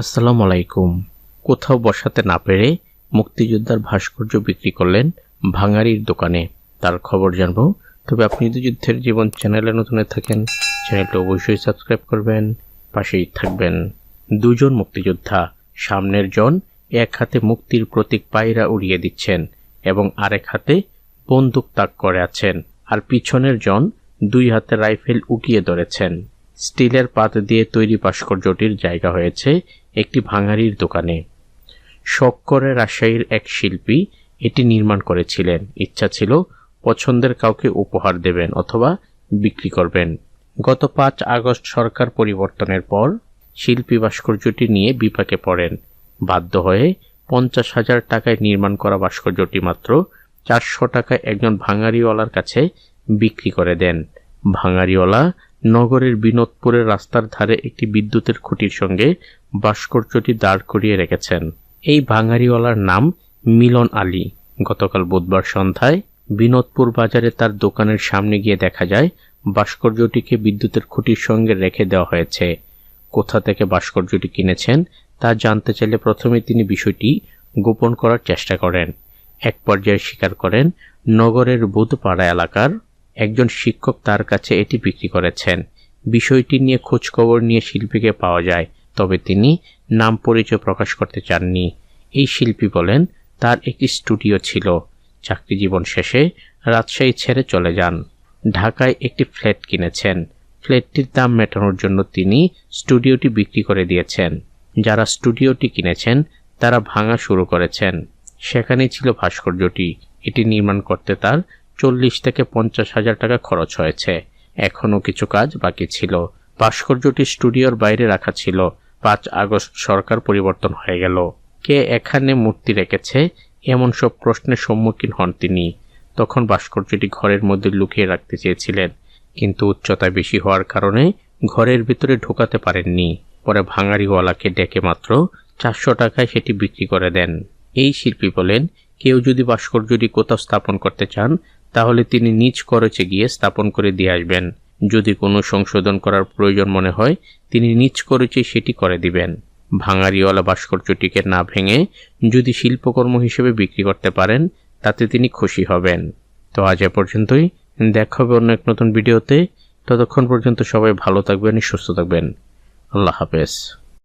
আসসালামু আলাইকুম। কোথাও বসাতে না পেরে মুক্তিযোদ্ধার ভাস্কর্য বিক্রি করলেন ভাঙারির দোকানে। তার খবর জানব। তবে আপনি যদি যুদ্ধের জীবন চ্যানেলে নতুন থাকেন, চ্যানেলটি অবশ্যই সাবস্ক্রাইব করবেন, পাশেই থাকবেন। দুজন মুক্তিযোদ্ধা, সামনের জন এক হাতে মুক্তির প্রতীক পায়রা উড়িয়ে দিচ্ছেন এবং আরেক হাতে বন্দুক তাক করে আছেন, আর পিছনের জন দুই হাতে রাইফেল উঠিয়ে ধরেছেন। স্টিলের পাত দিয়ে তৈরি ভাস্কর্যটির জায়গা হয়েছে একটি ভাঙারির দোকানে। শখ করে রাজশাহীর এক শিল্পী এটি নির্মাণ করেছিলেন। ইচ্ছা ছিল পছন্দের কাউকে উপহার দেবেন অথবা বিক্রি করবেন। গত পাঁচ আগস্ট সরকার পরিবর্তনের পর শিল্পী ভাস্কর্যটি নিয়ে বিপাকে পড়েন। বাধ্য হয়ে পঞ্চাশ হাজার টাকায় নির্মাণ করা ভাস্কর্যটি মাত্র চারশো টাকায় একজন ভাঙারিওয়ালার কাছে বিক্রি করে দেন। ভাঙারিওয়ালা নগরের বিনোদপুরের রাস্তার ধারে একটি বিদ্যুতের খুঁটির সঙ্গে ভাস্কর্যটি দাঁড় করিয়ে রেখেছেন। এই ভাঙারিওয়ালার নাম মিলন আলী। গতকাল বুধবার সন্ধ্যায় বিনোদপুর বাজারে তার দোকানের সামনে গিয়ে দেখা যায়, ভাস্কর্যটিকে বিদ্যুতের খুঁটির সঙ্গে রেখে দেওয়া হয়েছে। কোথা থেকে ভাস্কর্যটি কিনেছেন তা জানতে চাইলে প্রথমে তিনি বিষয়টি গোপন করার চেষ্টা করেন। এক পর্যায়ে স্বীকার করেন, নগরের বুধপাড়া এলাকার একজন শিক্ষক তার কাছে এটি বিক্রি করেছেন। বিষয়টি নিয়ে খোঁজখবর নিয়ে শিল্পীকে পাওয়া যায়, তবে তিনি নাম পরিচয় প্রকাশ করতে চাননি। এই শিল্পী বলেন, তার একটি স্টুডিও ছিল। চাকরি জীবন শেষে রাজশাহী ছেড়ে চলে যান। ঢাকায় একটি ফ্ল্যাট কিনেছেন। ফ্ল্যাটটির দাম মেটানোর জন্য তিনি স্টুডিওটি বিক্রি করে দিয়েছেন। যারা স্টুডিওটি কিনেছেন, তারা ভাঙা শুরু করেছেন। সেখানেই ছিল ভাস্কর্যটি। এটি নির্মাণ করতে তার চল্লিশ থেকে পঞ্চাশ হাজার টাকা খরচ হয়েছে। এখনও কিছু কাজ বাকি ছিল। ভাস্কর্যটি স্টুডিওর বাইরে রাখা ছিল। পাঁচ আগস্ট সরকার পরিবর্তন হয়ে গেল। কে এখানে মূর্তি রেখেছে? এমন সব প্রশ্নের সম্মুখীন হন তিনি। তখন ভাস্কর্যটি ঘরের মধ্যে লুকিয়ে রাখতে চেয়েছিলেন। কিন্তু উচ্চতা বেশি হওয়ার কারণে ঘরের ভিতরে ঢোকাতে পারেননি। পরে ভাঙারিওয়ালাকে ডেকে মাত্র চারশো টাকায় সেটি বিক্রি করে দেন। এই শিল্পী বলেন, কেউ যদি ভাস্কর্যটি কোথাও স্থাপন করতে চান তাহলে তিনি নিজ খরচে গিয়ে স্থাপন করে দিয়ে আসবেন। যদি কোনো সংশোধন করার প্রয়োজন মনে হয়, তিনি নিজ খরচে সেটি করে দিবেন। ভাঙারিওয়ালা ভাস্কর্যটিকে না ভেঙে যদি শিল্পকর্ম হিসেবে বিক্রি করতে পারেন, তাতে তিনি খুশি হবেন। তো আজ এ পর্যন্তই। দেখা হবে অন্য এক নতুন ভিডিওতে। ততক্ষণ পর্যন্ত সবাই ভালো থাকবেন, সুস্থ থাকবেন। আল্লাহ হাফেজ।